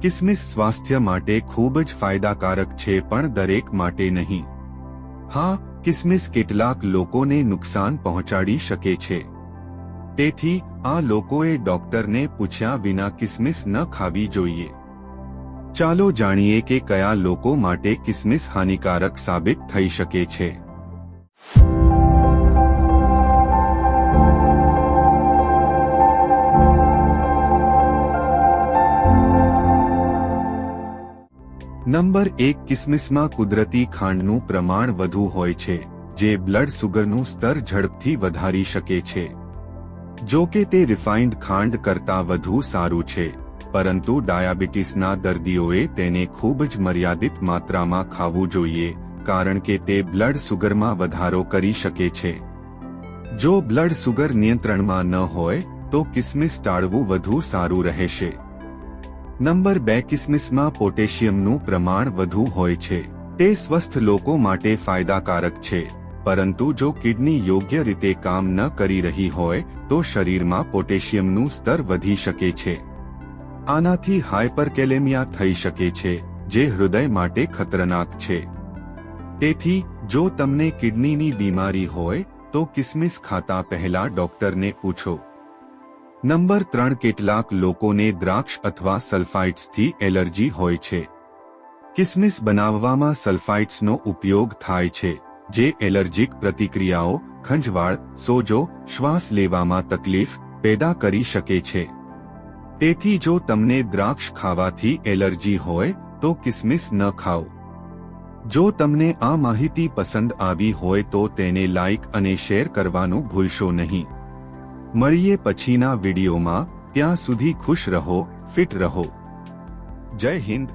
કિસમિસ સ્વાસ્થ્ય માટે ખૂબ જ ફાયદાકારક છે પણ દરેક માટે નહીં હા કિસમિસ કેટલાક લોકોને નુકસાન પહોંચાડી શકે છે તેથી આ લોકોએ ડોક્ટરને પૂછ્યા વિના કિસમિસ ન ખાવી જોઈએ ચાલો જાણીએ કે કયા લોકો માટે કિસમિસ હાનિકારક સાબિત થઈ શકે છે નંબર એક કિસમિસમાં કુદરતી ખાંડનું પ્રમાણ વધુ હોય છે, જે બ્લડ સુગરનું સ્તર ઝડપથી વધારી શકે છે. જો કે તે રિફાઇન્ડ ખાંડ કરતાં વધુ સારું છે, પરંતુ ડાયાબિટીસના દર્દીઓએ તેને ખૂબ જ મર્યાદિત માત્રામાં ખાવું જોઈએ, કારણ કે તે બ્લડ સુગરમાં વધારો કરી શકે છે. જો બ્લડ સુગર નિયંત્રણમાં ન હોય, તો કિસમિસ ટાળવું વધુ સારું રહેશે. નંબર બે કિસમિસમાં પોટેશિયમનું પ્રમાણ વધુ હોય છે. તે સ્વસ્થ લોકો માટે ફાયદાકારક છે. પરંતુ જો કિડની યોગ્ય રીતે કામ ન કરી રહી હોય, તો શરીરમાં પોટેશિયમનું સ્તર વધી શકે છે. આનાથી હાયપરકેલેમિયા થઈ શકે છે, જે હૃદય માટે ખતરનાક છે. તેથી, જો તમને કિડનીની બીમારી હોય, તો કિસમિસ ખાતા પહેલા ડોક્ટરને પૂછો. નંબર ત્રણ, કેટલાક લોકોને દ્રાક્ષ અથવા સલ્ફાઇટ્સથી એલર્જી હોય છે. કિસમિસ બનાવવામાં સલ્ફાઇટ્સનો ઉપયોગ થાય છે, જે એલર્જીક પ્રતિક્રિયાઓ, ખંજવાળ, સોજો, શ્વાસ લેવામાં તકલીફ પેદા કરી શકે છે. તેથી જો તમને દ્રાક્ષ ખાવાથી એલર્જી હોય, તો કિસમિસ ન ખાઓ. જો તમને આ માહિતી પસંદ આવી હોય તો તેને લાઇક અને શેર કરવાનું ભૂલશો નહીં. મળીએ પછીના વિડીયોમાં. ત્યાં સુધી ખુશ રહો ફિટ રહો. જય હિન્દ.